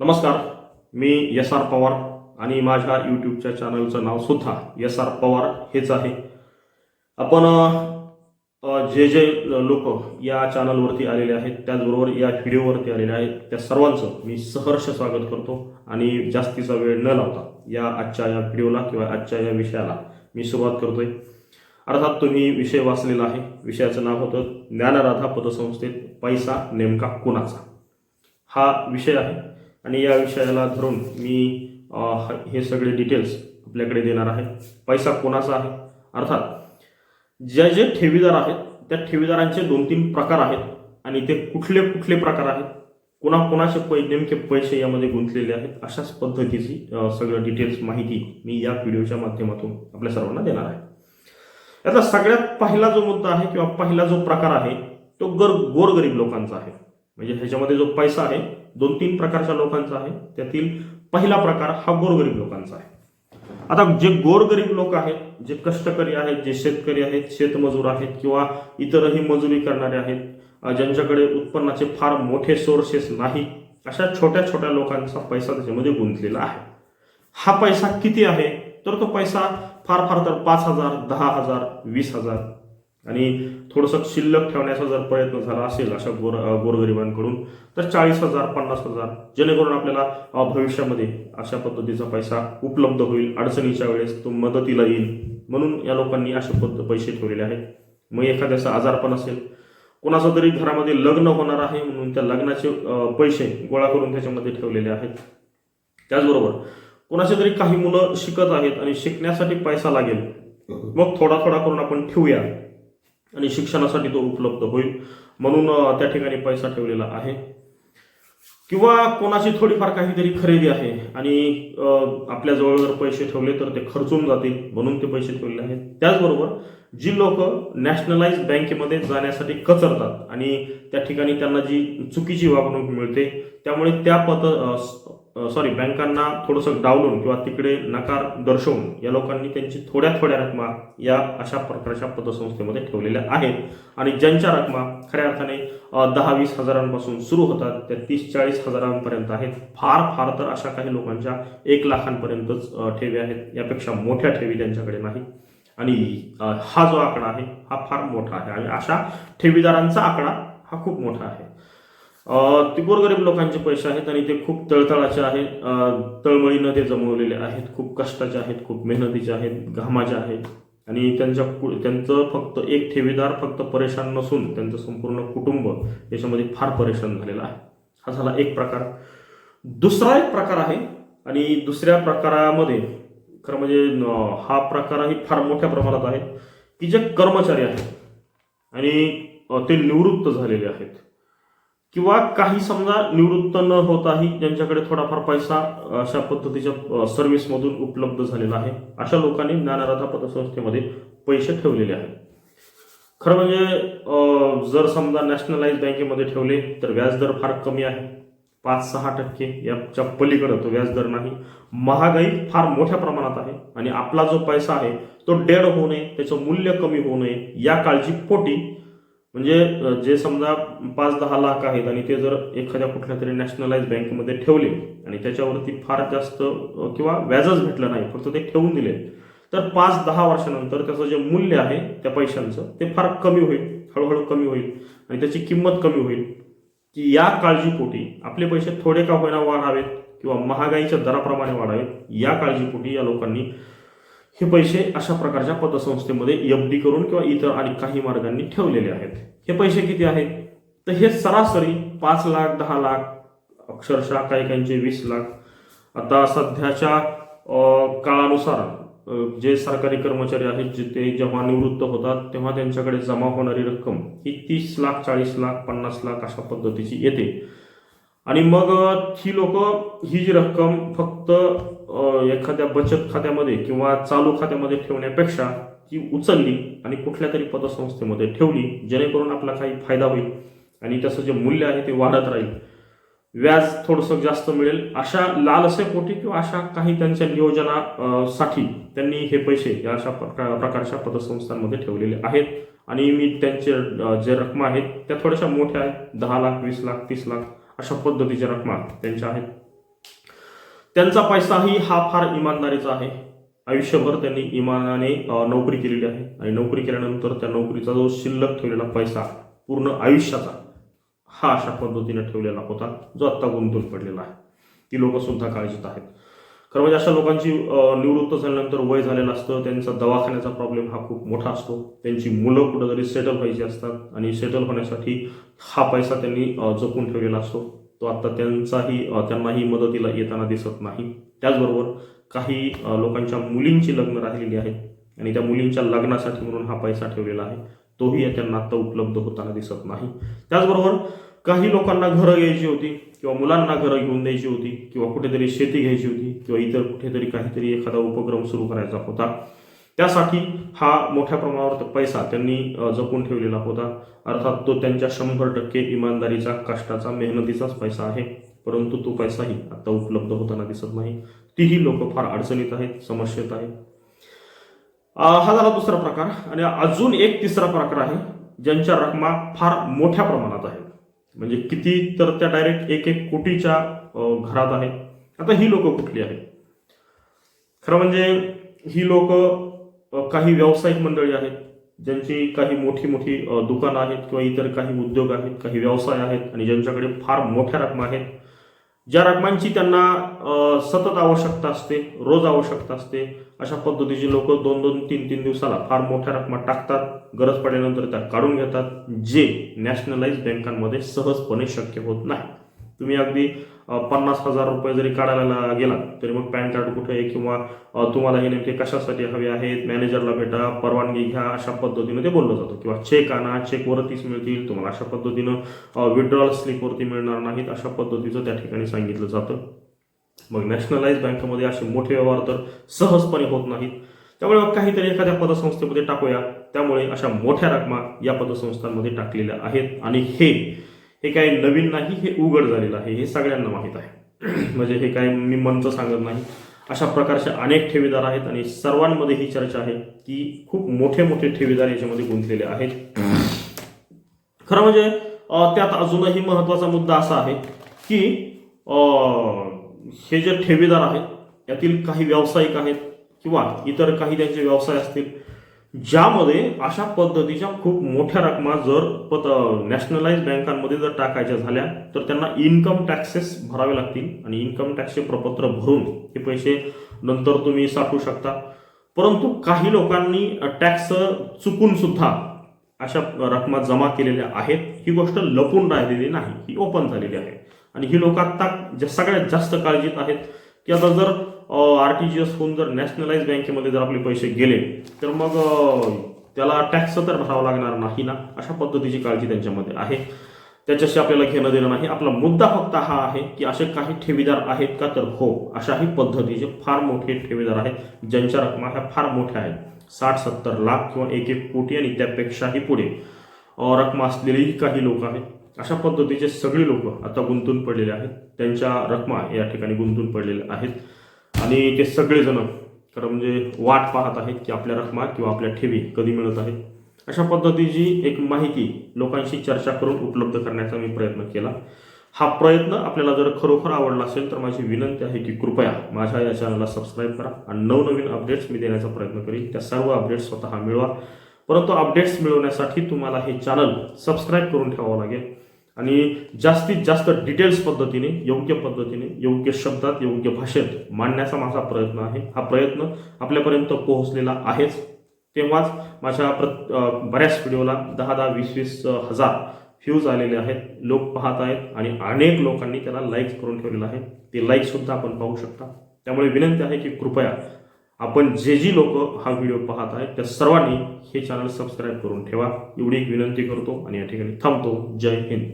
नमस्कार मी S R Pawar आणि माझ्या यूट्यूबच्या चॅनलचं नाव सुद्धा एस आर पवार हेच आहे. आपण जे जे लोक या चॅनलवरती आलेले आहेत त्याचबरोबर या व्हिडिओवरती आलेले आहेत त्या सर्वांचं मी सहर्ष स्वागत करतो आणि जास्तीचा वेळ न लावता या आजच्या या व्हिडिओला किंवा आजच्या या विषयाला मी सुरुवात करतोय. अर्थात तुम्ही विषय वाचलेला आहे. विषयाचं नाव होतं ज्ञानराधा पतसंस्थेत पैसा नेमका कुणाचा? हा विषय आहे. आणि या विषयाला धरून मी हे सगळे डिटेल्स आपल्याकडे देणार आहे. पैसा कोणाचा आहे? अर्थात ज्या जे ठेवीदार आहेत त्या ठेवीदारांचे दोन तीन प्रकार आहेत आणि ते कुठले कुठले प्रकार आहेत? कोणाकोणाचे पै नेमके पैसे यामध्ये गुंतलेले आहेत? अशाच पद्धतीची सगळं डिटेल्स माहिती मी या व्हिडिओच्या माध्यमातून आपल्या सर्वांना देणार आहे. यातला सगळ्यात पहिला जो मुद्दा आहे किंवा पहिला जो प्रकार आहे तो गर गोरगरीब लोकांचा आहे. म्हणजे ह्याच्यामध्ये जो पैसा आहे दोन तीन प्रकारच्या लोकांचा आहे. त्यातील पहिला प्रकार हा गोरगरीब लोकांचा आहे. आता जे गोरगरीब लोक आहेत जे कष्टकरी आहेत जे शेतकरी आहेत शेतमजूर आहेत किंवा इतरही मजुरी करणारे आहेत ज्यांच्याकडे उत्पन्नाचे फार मोठे सोर्सेस नाही अशा छोट्या छोट्या लोकांचा पैसा त्याच्यामध्ये गुंतलेला आहे. हा पैसा किती आहे? तर तो पैसा फार फार तर पाच हजार दहा हजार वीस हजार आणि थोडंसं शिल्लक ठेवण्याचा जर प्रयत्न झाला असेल अशा गोर गोरगरिबांकडून तर चाळीस हजार पन्नास हजार जेणेकरून आपल्याला भविष्यामध्ये अशा पद्धतीचा पैसा उपलब्ध होईल अडचणीच्या वेळेस तो मदतीला येईल. म्हणून या लोकांनी अशा पद्ध पैसे ठेवलेले आहेत. मग एखाद्याचा आजारपण असेल. कोणाचं तरी घरामध्ये लग्न होणार आहे म्हणून त्या लग्नाचे पैसे गोळा करून त्याच्यामध्ये ठेवलेले आहेत. त्याचबरोबर कोणाचे तरी काही मुलं शिकत आहेत आणि शिकण्यासाठी पैसा लागेल. मग थोडा थोडा करून आपण ठेवूया. आणि शिक्षणासाठी तो उपलब्ध होईल. म्हणून त्या ठिकाणी पैसा ठेवलेला आहे. किंवा कोणाची थोडीफार काहीतरी खरेदी आहे आणि आपल्याजवळ जर पैसे ठेवले तर ते खर्चून जातील म्हणून ते पैसे ठेवलेले आहेत. त्याचबरोबर जी लोक नॅशनलाइज बँकेमध्ये जाण्यासाठी कचरतात आणि त्या ठिकाणी त्यांना जी चुकीची वागणूक मिळते त्यामुळे त्या पत सॉरी बँकांना थोडंसं डावलून किंवा तिकडे नकार दर्शवून या लोकांनी त्यांची थोड्या थोड्या रकमा या अशा प्रकारच्या पतसंस्थेमध्ये ठेवलेल्या आहेत. आणि ज्यांच्या रकमा खऱ्या अर्थाने दहा वीस हजारांपासून सुरू होतात त्या तीस चाळीस हजारांपर्यंत आहेत. फार फार तर अशा काही लोकांच्या एक लाखांपर्यंतच ठेवी आहेत. यापेक्षा मोठ्या ठेवी त्यांच्याकडे नाही. आणि हा जो आकडा आहे हा फार मोठा आहे. आणि अशा ठेवीदारांचा आकडा हा खूप मोठा आहे. ते गोरगरीब लोकांचे पैसे आहेत आणि ते खूप तळतळाचे आहेत. तळमळीनं ते जमवलेले आहेत. खूप कष्टाचे आहेत खूप मेहनतीचे आहेत घामाचे आहेत. आणि त्यांच्या कु- त्यांचं फक्त एक ठेवीदार फक्त परेशान नसून त्यांचं संपूर्ण कुटुंब याच्यामध्ये फार परेशान झालेलं आहे. हा झाला एक प्रकार. दुसरा एक प्रकार आहे आणि दुसऱ्या प्रकारामध्ये खरं म्हणजे हा प्रकारही फार मोठ्या प्रमाणात आहे की जे कर्मचारी आहेत आणि ते निवृत्त झालेले आहेत. किंवा काही समजा निवृत्त न होताही ज्यांच्याकडे थोडाफार पैसा अशा पद्धतीच्या सर्व्हिसमधून उपलब्ध झालेला आहे अशा लोकांनी ज्ञानराधा पतसंस्थेमध्ये पैसे ठेवलेले आहेत. खरं म्हणजे जर समजा नॅशनलाइज बँकेमध्ये ठेवले तर व्याजदर फार कमी आहे. पाच सहा टक्के याच्या पलीकडे तो व्याजदर नाही. महागाई फार मोठ्या प्रमाणात आहे आणि आपला जो पैसा आहे तो डेड होऊ नये त्याचं मूल्य कमी होऊ नये या काळजी पोटी म्हणजे जे समजा पाच दहा लाख आहेत आणि ते जर एखाद्या कुठल्या तरी नॅशनलाइज बँकेमध्ये ठेवले आणि त्याच्यावरती फार जास्त किंवा व्याजच भेटलं नाही फक्त ते ठेवून दिले तर पाच दहा वर्षानंतर त्याचं जे मूल्य आहे त्या पैशांचं ते फार कमी होईल हळूहळू कमी होईल आणि त्याची किंमत कमी होईल. की या काळजीपोटी आपले पैसे थोडे का होईना वाढावेत किंवा महागाईच्या दराप्रमाणे वाढावेत या काळजीपोटी या लोकांनी हे पैसे अशा प्रकारच्या पतसंस्थेमध्ये एफ डी करून किंवा इतर आणि काही मार्गांनी ठेवलेले आहेत. हे पैसे किती आहेत? तर हे सरासरी पाच लाख दहा लाख अक्षरशः काही काहींचे वीस लाख. आता सध्याच्या काळानुसार जे सरकारी कर्मचारी आहेत जे ते जेव्हा निवृत्त होतात तेव्हा त्यांच्याकडे जमा होणारी रक्कम ही तीस लाख चाळीस लाख पन्नास लाख अशा पद्धतीची येते. आणि मग ही लोक ही जी रक्कम फक्त एखाद्या बचत खात्यामध्ये किंवा चालू खात्यामध्ये ठेवण्यापेक्षा ती उचलली आणि कुठल्या तरी पतसंस्थेमध्ये ठेवली जेणेकरून आपला काही फायदा होईल आणि त्याचं जे मूल्य आहे ते वाढत राहील. व्याज थोडंसं जास्त मिळेल. अशा लालसे पोटी किंवा अशा काही त्यांच्या नियोजना साठी त्यांनी हे पैसे या अशा प्रका- प्रकारच्या पतसंस्थांमध्ये ठेवलेले आहेत. आणि मी त्यांचे जे रकमा आहेत त्या थोड्याशा मोठ्या आहेत. दहा लाख वीस लाख तीस लाख. अशा पद्धतीच्या रकमा त्यांच्या आहेत. त्यांचा पैसाही हा फार इमानदारीचा आहे. आयुष्यभर त्यांनी इमानाने नोकरी केलेली आहे. आणि नोकरी केल्यानंतर त्या नोकरीचा जो शिल्लक ठेवलेला पैसा पूर्ण आयुष्याचा हा अशा पद्धतीने ठेवलेला होता जो आत्ता गुंतून पडलेला आहे. ती लोकंसुद्धा काळजीत आहेत. खरं म्हणजे अशा लोकांची निवृत्त झाल्यानंतर वय झालेलं असतं त्यांचा दवाखान्याचा प्रॉब्लेम हा खूप मोठा असतो. त्यांची मुलं कुठंतरी सेटल व्हायची असतात आणि सेटल होण्यासाठी हा पैसा त्यांनी जपून ठेवलेला असतो. तो आत्ता त्यांचाही त्यांनाही मदतीला येताना दिसत नाही. त्याचबरोबर काही लोकांच्या मुलींची लग्न राहिलेली आहेत आणि त्या मुलींच्या लग्नासाठी म्हणून हा पैसा ठेवलेला आहे. तोही त्यांना आत्ता उपलब्ध होताना दिसत नाही. त्याचबरोबर काही लोकांना घरं घ्यायची होती किंवा मुलांना घरं घेऊन द्यायची होती किंवा कुठेतरी शेती घ्यायची होती किंवा इतर कुठेतरी काहीतरी एखादा उपक्रम सुरू करायचा होता. त्यासाठी हा मोठ्या प्रमाणावर पैसा त्यांनी जपून ठेवलेला होता. अर्थात तो त्यांच्या शंभर टक्के इमानदारीचा कष्टाचा मेहनतीचाच पैसा आहे. परंतु तो पैसाही आता उपलब्ध होताना दिसत नाही. तीही लोक फार अडचणीत आहेत समस्येत आहेत. हा झाला दुसरा प्रकार. आणि अजून एक तिसरा प्रकार आहे ज्यांच्या रकमा फार मोठ्या प्रमाणात आहेत. म्हणजे किती तर त्या डायरेक्ट एक एक कोटीच्या घरात आहेत आता ही लोक कुठली आहेत? खरं म्हणजे ही लोक काही व्यावसायिक मंडळी आहेत ज्यांची काही मोठी मोठी दुकानं आहेत किंवा इतर काही उद्योग आहेत काही व्यवसाय आहेत आणि ज्यांच्याकडे फार मोठ्या रकमा आहेत. ज्या रकमांची त्यांना सतत आवश्यकता असते रोज आवश्यकता असते अशा पद्धतीची लोक दोन दोन तीन तीन दिवसाला फार मोठ्या रकमा टाकतात. गरज पडल्यानंतर त्या काढून घेतात जे नॅशनलाइज बँकांमध्ये सहजपणे शक्य होत नाही. तुम्ही अगदी पन्नास हजार रुपये जरी काढायला गेला तरी मग पॅन कार्ड कुठे आहे किंवा तुम्हाला हे नेमके कशासाठी हवे आहेत मॅनेजरला भेटा परवानगी घ्या अशा पद्धतीनं ते बोललं जातं. किंवा चेक आणा चेकवरतीच मिळतील तुम्हाला अशा पद्धतीनं विड्रॉल स्लिपवरती मिळणार नाहीत अशा पद्धतीचं त्या ठिकाणी सांगितलं जातं. मग नॅशनलाइज बँकेमध्ये असे मोठे व्यवहार तर सहजपणे होत नाहीत. त्यामुळे मग काहीतरी एखाद्या पतसंस्थेमध्ये टाकूया. त्यामुळे अशा मोठ्या रकमा या पतसंस्थांमध्ये टाकलेल्या आहेत. आणि हे हे काय नवीन नाही हे उघड झालेलं आहे हे सगळ्यांना माहीत आहे. म्हणजे हे काय मी मंच सांगत नाही. अशा प्रकारचे अनेक ठेवीदार आहेत आणि सर्वांमध्ये ही चर्चा आहे की खूप मोठे मोठे ठेवीदार याच्यामध्ये गुंतलेले आहेत. खरं म्हणजे त्यात अजूनही महत्त्वाचा मुद्दा असा आहे की अं, हे जे ठेवीदार आहेत यातील काही व्यावसायिक आहेत किंवा इतर काही त्यांचे व्यवसाय असतील ज्यामध्ये अशा पद्धतीच्या खूप मोठ्या रकमा जर पत नॅशनलाइज बँकांमध्ये जर टाकायच्या झाल्या तर त्यांना इन्कम टॅक्सेस भरावे लागतील आणि इन्कम टॅक्सचे प्रपत्र भरून हे पैसे नंतर तुम्ही साठवू शकता. परंतु काही लोकांनी टॅक्स चुकून सुद्धा अशा रकमा जमा केलेल्या आहेत. ही गोष्ट लपून राहिलेली नाही ही ओपन झालेली आहे. आणि ही लोक आता सगळ्यात जास्त काळजीत आहेत की आता जर आर टी जी एस होऊन जर नॅशनलाइज बँकेमध्ये जर आपले पैसे गेले तर मग त्याला टॅक्स तर भरावा लागणार नाही ना? अशा पद्धतीची काळजी त्यांच्यामध्ये आहे. त्याच्याशी आपल्याला घेणं देणं नाही. आपला मुद्दा फक्त हा आहे की असे काही ठेवीदार आहेत का? तर हो अशाही पद्धतीचे फार मोठे ठेवीदार आहेत. ज्यांच्या रकमा ह्या फार मोठ्या आहेत. साठ सत्तर लाख किंवा एक एक कोटी आणि त्यापेक्षाही पुढे रकमा असलेलेही काही लोक आहेत. अशा पद्धतीचे सगळे लोक आता गुंतून पडलेले आहेत. त्यांच्या रकमा या ठिकाणी गुंतून पडलेल्या आहेत. आणि ते सगळेजण खरं म्हणजे वाट पाहत आहेत की आपल्या रकमा किंवा आपल्या ठेवी कधी मिळत आहेत अशा पद्धतीची एक माहिती लोकांशी चर्चा करून उपलब्ध करण्याचा मी प्रयत्न केला. हा प्रयत्न आपल्याला जर खरोखर आवडला असेल तर माझी विनंती आहे की कृपया माझ्या या चॅनलला सबस्क्राईब करा आणि नवनवीन अपडेट्स मी देण्याचा प्रयत्न करीन. त्या सर्व अपडेट्स स्वतः मिळवा. परंतु अपडेट्स मिळवण्यासाठी तुम्हाला हे चॅनल सबस्क्राईब करून ठेवावं लागेल. आणि जास्तीत जास्त डिटेल्स पद्धतीने योग्य पद्धतीने योग्य शब्दात योग्य भाषेत मांडण्याचा माझा प्रयत्न आहे. हा प्रयत्न आपल्यापर्यंत पोहोचलेला आहेच. तेव्हाच माझ्या प्र बऱ्याच व्हिडिओला दहा दहा वीस वीस हजार व्ह्यूज आलेले आहेत. लोक पाहत आहेत आणि अनेक लोकांनी त्याला लाईक्स करून ठेवलेलं आहे. ते लाईकसुद्धा आपण पाहू शकता. त्यामुळे विनंती आहे की कृपया आपण जे जी लोक हा व्हिडिओ पाहत आहेत त्या सर्वांनी हे चॅनल सबस्क्राईब करून ठेवा. एवढी एक विनंती करतो आणि या ठिकाणी थांबतो. जय हिंद.